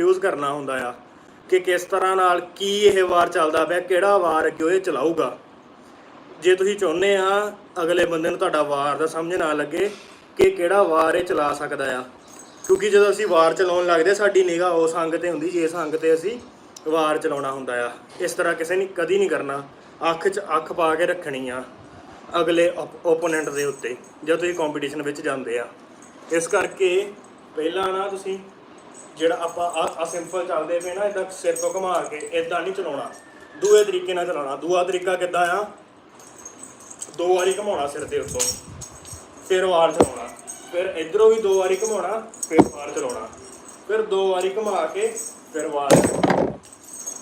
Confuse ਕਰਨਾ ਹੁੰਦਾ ਆ ਕਿ ਕਿਸ ਤਰ੍ਹਾਂ ਨਾਲ ਕੀ ਇਹ ਵਾਰ ਚੱਲਦਾ ਪਿਆ, ਕਿਹੜਾ ਵਾਰ ਅੱਗੇ ਇਹ ਚਲਾਊਗਾ। ਜੇ ਤੁਸੀਂ ਚਾਹੁੰਦੇ ਆ ਅਗਲੇ ਬੰਦੇ ਨੂੰ ਤੁਹਾਡਾ ਵਾਰ ਦਾ ਸਮਝ ਨਾ ਲੱਗੇ ਕਿ ਕਿਹੜਾ ਵਾਰ ਇਹ ਚਲਾ ਸਕਦਾ ਆ। ਕਿਉਂਕਿ ਜਦੋਂ ਅਸੀਂ ਵਾਰ ਚਲਾਉਣ ਲੱਗਦੇ, ਸਾਡੀ ਨਿਗਾਹ ਉਸ ਅੰਗ ਤੇ ਹੁੰਦੀ, ਜਿਸ ਅੰਗ ਤੇ ਅਸੀਂ ਵਾਰ ਚਲਾਉਣਾ ਹੁੰਦਾ ਆ। ਇਸ ਤਰ੍ਹਾਂ ਕਿਸੇ ਨੇ ਕਦੀ ਨਹੀਂ ਕਰਨਾ। ਅੱਖ 'ਚ ਅੱਖ ਪਾ ਕੇ ਰੱਖਣੀ ਆ ਅਗਲੇ ਓਪੋਨੈਂਟ ਦੇ ਉੱਤੇ, ਜਦ ਤੁਸੀਂ ਕੰਪੀਟੀਸ਼ਨ ਵਿੱਚ ਜਾਂਦੇ ਆ। ਇਸ ਕਰਕੇ ਪਹਿਲਾਂ ਨਾ ਤੁਸੀਂ ਜਿਹੜਾ ਆਪਾਂ ਆ ਆ ਸਿੰਪਲ ਚੱਲਦੇ ਪਏ ਨਾ ਇਦਾਂ ਸਿਰ ਤੋਂ ਘੁਮਾ ਕੇ ਇਦਾਂ ਨਹੀਂ ਚਲਾਉਣਾ। ਦੂਏ ਤਰੀਕੇ ਨਾਲ ਚਲਾਉਣਾ। ਦੂਆ ਤਰੀਕਾ ਕਿੱਦਾਂ ਆ? ਦੋ ਵਾਰੀ ਘੁਮਾਉਣਾ ਸਿਰ ਦੇ ਉੱਤੋਂ, ਫਿਰ ਵਾਰ ਚਲਾਉਣਾ। ਫਿਰ ਇਧਰੋਂ ਵੀ ਦੋ ਵਾਰੀ ਘੁਮਾਉਣਾ, ਫਿਰ ਵਾਰ ਚਲਾਉਣਾ। ਫਿਰ ਦੋ ਵਾਰੀ ਘੁਮਾ ਕੇ, ਫਿਰ ਵਾਰ ਚਲਾਉਣਾ।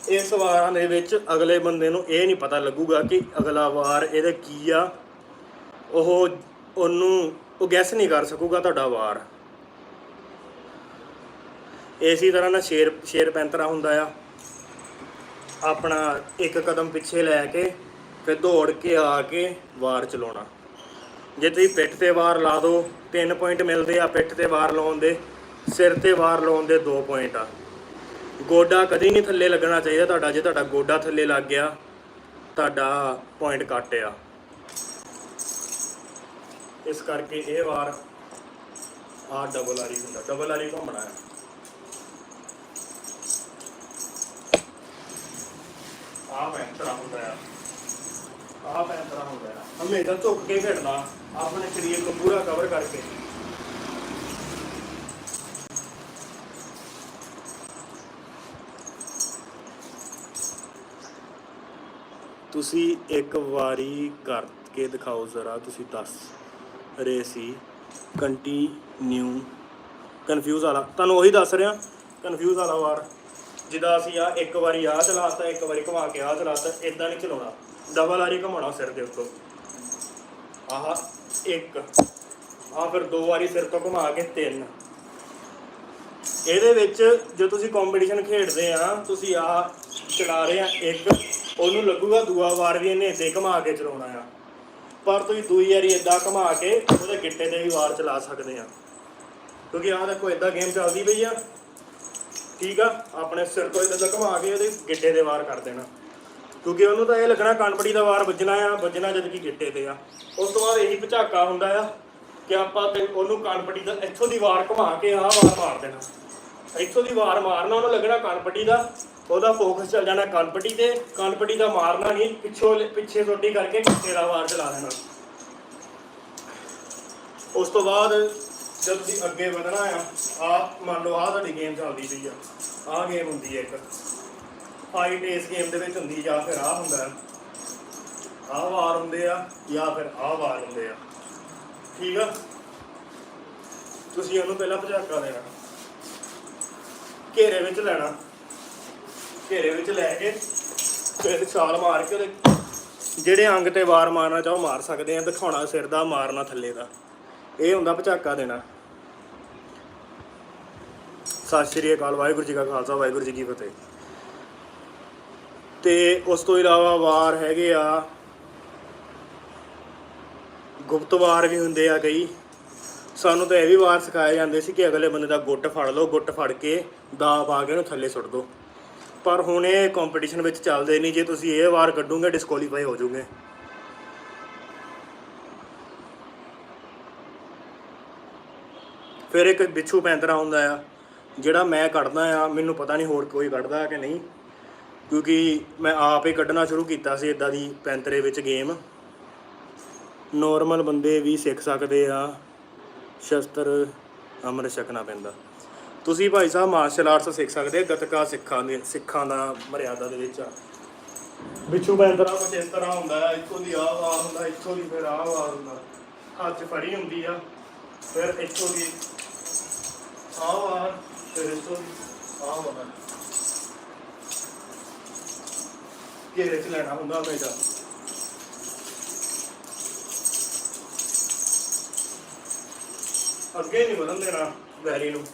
ਇਸ ਵਾਰਾਂ ਦੇ ਵਿੱਚ ਅਗਲੇ ਬੰਦੇ ਨੂੰ ਇਹ ਨਹੀਂ ਪਤਾ ਲੱਗੂਗਾ ਕਿ ਅਗਲਾ ਵਾਰ ਇਹਦੇ ਕੀ ਆ। ਉਹ ਉਹਨੂੰ ਉਹ ਗੈਸ ਨਹੀਂ ਕਰ ਸਕੂਗਾ ਤੁਹਾਡਾ ਵਾਰ। ਇਸੇ ਤਰ੍ਹਾਂ ਨਾਲ ਸ਼ੇਰ ਸ਼ੇਰ ਪੈਂਤਰਾ ਹੁੰਦਾ ਆ। ਆਪਣਾ ਇੱਕ ਕਦਮ ਪਿੱਛੇ ਲੈ ਕੇ ਫਿਰ ਦੌੜ ਕੇ ਆ ਕੇ ਵਾਰ ਚਲਾਉਣਾ। ਜੇ ਤੁਸੀਂ ਪਿੱਠ ਤੇ ਵਾਰ ਲਾ ਦਿਓ 3 ਪੁਆਇੰਟ ਮਿਲਦੇ ਆ ਪਿੱਠ ਤੇ ਵਾਰ ਲਾਉਣ ਦੇ, ਸਿਰ ਤੇ ਵਾਰ ਲਾਉਣ ਦੇ 2 ਪੁਆਇੰਟ ਆ। ਗੋਡਾ ਕਦੀ ਨਹੀਂ ਥੱਲੇ ਲੱਗਣਾ ਚਾਹੀਦਾ ਤੁਹਾਡਾ, ਜੇ ਤੁਹਾਡਾ ਗੋਡਾ ਥੱਲੇ ਲੱਗ ਗਿਆ, ਤੁਹਾਡਾ ਪੁਆਇੰਟ ਕੱਟ ਆ। ਇਸ ਕਰਕੇ ਇਹ ਵਾਰ ਆ ਡਬਲ ਆਰੀ ਹੁੰਦਾ ਡਬਲ ਆਰੀ ਘੁੰਮਣਾ ਹੈ ਆ ਪੈਂਤਰਾ ਹੁੰਦਾ ਆ। ਆ ਪੈਂਤਰਾ ਹੁੰਦਾ ਆ। ਹਮੇਸ਼ਾ ਝੁੱਕ ਕੇ ਖੇਡਣਾ ਆਪਣੇ ਸਰੀਰ ਨੂੰ ਪੂਰਾ ਕਵਰ ਕਰਕੇ। ਤੁਸੀਂ ਇੱਕ ਵਾਰੀ ਕਰਕੇ ਦਿਖਾਓ ਜ਼ਰਾ, ਤੁਸੀਂ ਦੱਸ ਰਹੇ ਸੀ। ਕੰਟੀਨਿਊ ਕਨਫਿਊਜ਼ ਵਾਲਾ। ਤੁਹਾਨੂੰ ਉਹੀ ਦੱਸ ਰਿਹਾ ਕਨਫਿਊਜ਼ ਵਾਲਾ ਵਾਰ। ਜਿੱਦਾਂ ਅਸੀਂ ਆ ਇੱਕ ਵਾਰੀ ਆਹ ਚਲਾਤਾ ਇੱਕ ਵਾਰੀ ਘੁਮਾ ਕੇ ਆਹ ਚਲਾਤਾ ਇਦਾਂ ਨਹੀਂ ਚਲਾਉਣਾ। ਡਬਲ ਆਰੀ ਘੁਮਾਉਣਾ ਸਿਰ ਦੇ ਉੱਤੋਂ। ਆਹ ਇੱਕ ਆ ਫਿਰ ਦੋ ਵਾਰੀ ਸਿਰ ਤੋਂ ਘੁਮਾ ਕੇ ਤਿੰਨ। ਇਹਦੇ ਵਿੱਚ ਜੇ ਤੁਸੀਂ ਕੰਪੀਟੀਸ਼ਨ ਖੇਡਦੇ ਆ, ਤੁਸੀਂ ਆ ਚਲਾ ਰਹੇ ਆ ਇੱਕ, ਉਹਨੂੰ ਲੱਗੂਗਾ ਦੂਆ ਵਾਰ ਵੀ ਇਹਨੇ ਇੱਦਾਂ ਘੁਮਾ ਕੇ ਚਲਾਉਣਾ ਆ। ਪਰ ਤੁਸੀਂ ਦੂਈ ਵਾਰੀ ਇਦਾਂ ਘੁਮਾ ਕੇ ਉਹਦੇ ਗਿੱਟੇ ਤੇ ਵੀ ਵਾਰ ਚਲਾ ਸਕਦੇ ਆ। ਕਿਉਂਕਿ ਆਹ ਦੇਖੋ ਇਦਾਂ ਗੇਮ ਚੱਲਦੀ ਪਈ ਆ। ਠੀਕ ਆ, ਆਪਣੇ ਸਿਰ ਤੋਂ ਇਦਾਂ ਘੁਮਾ ਕੇ ਉਹਦੇ ਗਿੱਟੇ ਤੇ ਵਾਰ ਕਰ ਦੇਣਾ। ਕਿਉਂਕਿ ਉਹਨੂੰ ਤਾਂ ਇਹ ਲੱਗਣਾ ਕਣਪੜੀ ਦਾ ਵਾਰ ਵੱਜਣਾ ਆ, ਵੱਜਣਾ ਜਦ ਕਿ ਗਿੱਟੇ ਤੇ ਆ। ਉਸ ਤੋਂ ਬਾਅਦ ਇਹੀ ਭਚਾਕਾ ਹੁੰਦਾ ਆ ਕਿ ਆਪਾਂ ਤੇ ਉਹਨੂੰ ਕਣਪੜੀ ਦਾ ਇੱਥੋਂ ਦੀ ਵਾਰ ਘੁਮਾ ਕੇ ਆਹ ਵਾਰ ਮਾਰ ਦੇਣਾ। ਇੱਥੋਂ ਦੀ ਵਾਰ ਮਾਰਨਾ, ਉਹਨੂੰ ਲੱਗਣਾ ਕਣਪਟੀ ਦਾ, ਉਹਦਾ ਫੋਕਸ ਚੱਲ ਜਾਣਾ ਕਣਪਟੀ ਤੇ ਕਣਪਟੀ ਦਾ ਮਾਰਨਾ ਨਹੀਂ, ਪਿੱਛੋਂ ਪਿੱਛੇ ਸੋਟੀ ਕਰਕੇ ਗਿੱਟੇ ਦਾ ਵਾਰ ਚਲਾ ਦੇਣਾ। ਉਸ ਤੋਂ ਬਾਅਦ ਜਦ ਤੁਸੀਂ ਅੱਗੇ ਵਧਣਾ ਆ ਆ ਮੰਨ ਲਓ ਆ ਤੁਹਾਡੀ ਗੇਮ ਚੱਲਦੀ ਪਈ ਆ ਆ ਗੇਮ ਹੁੰਦੀ ਹੈ ਇੱਕ। ਫਾਈਟ ਇਸ ਗੇਮ ਦੇ ਵਿੱਚ ਹੁੰਦੀ ਜਾਂ ਫਿਰ ਆ ਹੁੰਦਾ ਹੈ ਵਾਰ ਹੁੰਦੇ ਆ, ਜਾਂ ਫਿਰ ਆਹ ਵਾਰ ਹੁੰਦੇ ਆ। ਠੀਕ ਆ? ਤੁਸੀਂ ਉਹਨੂੰ ਪਹਿਲਾਂ ਭਜਾਕਾ ਦੇਣਾ ਘੇਰੇ ਵਿੱਚ ਲੈਣਾ। ਘੇਰੇ ਵਿੱਚ ਲੈ ਕੇ ਫਿਰ ਛਾਲ ਮਾਰ ਕੇ ਉਹਦੇ ਜਿਹੜੇ ਅੰਗ ਤੇ ਵਾਰ ਮਾਰਨਾ ਚਾਹੋ ਮਾਰ ਸਕਦੇ ਆ, ਦਿਖਾਉਣਾ ਸਿਰ ਦਾ, ਮਾਰਨਾ ਥੱਲੇ ਦਾ। ਇਹ ਹੁੰਦਾ ਪਚਾਕਾ ਦੇਣਾ। ਸਤਿ ਸ਼੍ਰੀ ਅਕਾਲ, ਵਾਹਿਗੁਰੂ ਜੀ ਕਾ ਖਾਲਸਾ, ਵਾਹਿਗੁਰੂ ਜੀ ਕੀ ਫਤਿਹ। ਤੇ ਉਸ ਤੋਂ ਇਲਾਵਾ ਵਾਰ ਹੈਗੇ ਆ, ਗੁਪਤ ਵਾਰ ਵੀ ਹੁੰਦੇ ਆ ਕਈ। ਸਾਨੂੰ ਤਾਂ ਇਹ ਵੀ ਵਾਰ ਸਿਖਾਏ ਜਾਂਦੇ ਸੀ ਕਿ ਅਗਲੇ ਬੰਦੇ ਦਾ ਗੁੱਟ ਫੜ ਲਓ, ਗੁੱਟ ਫੜ ਕੇ ਦਾ ਪਾ ਕੇ ਉਹਨੂੰ ਥੱਲੇ ਸੁੱਟ ਦਿਓ। ਪਰ ਹੁਣ ਇਹ ਕੰਪੀਟੀਸ਼ਨ ਵਿੱਚ ਚੱਲਦੇ ਨਹੀਂ। ਜੇ ਤੁਸੀਂ ਇਹ ਵਾਰ ਕੱਢੋਗੇ ਡਿਸਕੁਆਲੀਫਾਈ ਹੋ ਜਾਓਗੇ। ਫਿਰ ਇੱਕ ਬਿੱਛੂ ਪੈਂਤਰਾ ਹੁੰਦਾ ਆ, ਜਿਹੜਾ ਮੈਂ ਕੱਢਦਾ ਆ, ਮੈਨੂੰ ਪਤਾ ਨਹੀਂ ਹੋਰ ਕੋਈ ਕੱਢਦਾ ਕਿ ਨਹੀਂ। ਕਿਉਂਕਿ ਮੈਂ ਆਪ ਹੀ ਕੱਢਣਾ ਸ਼ੁਰੂ ਕੀਤਾ ਸੀ ਇਦਾਂ ਦੀ ਪੈਂਤਰੇ ਵਿੱਚ ਗੇਮ। ਨੋਰਮਲ ਬੰਦੇ ਵੀ ਸਿੱਖ ਸਕਦੇ ਆ, ਸ਼ਸਤਰ ਅੰਮ੍ਰਿਤ ਛਕਣਾ ਪੈਂਦਾ। ਤੁਸੀਂ ਭਾਈ ਸਾਹਿਬ ਮਾਰਸ਼ਲ ਆਰਟਸ ਸਿੱਖ ਸਕਦੇ ਆ ਗਤਕਾ ਸਿੱਖਾਂ ਦੇ, ਸਿੱਖਾਂ ਦਾ ਮਰਿਆਦਾ ਦੇ ਵਿੱਚ ਆ। ਬਿੱਛੂ ਪੈਂਤਰਾ ਕੁਝ ਇਸ ਤਰ੍ਹਾਂ ਹੁੰਦਾ ਹੈ ਇੱਥੋਂ ਦੀ ਆਹ ਵਾਰ ਹੁੰਦਾ, ਇੱਥੋਂ ਦੀ ਫਿਰ ਆਹ ਵਾਰ ਹੁੰਦਾ। ਹੱਥ ਫੜੀ ਹੁੰਦੀ ਆ। ਫਿਰ ਇੱਥੋਂ ਦੀ ਆਹ ਵਾਰ ਫਿਰ ਇੱਥੋਂ ਦੀ ਆਹ ਵਾਰ ਘੇਰੇ 'ਚ ਲੈਣਾ ਹੁੰਦਾ ਹਮੇਸ਼ਾ ਅੱਗੇ ਨਹੀਂ ਵਧਣ ਦੇਣਾ ਵੈਰੀ ਨੂੰ।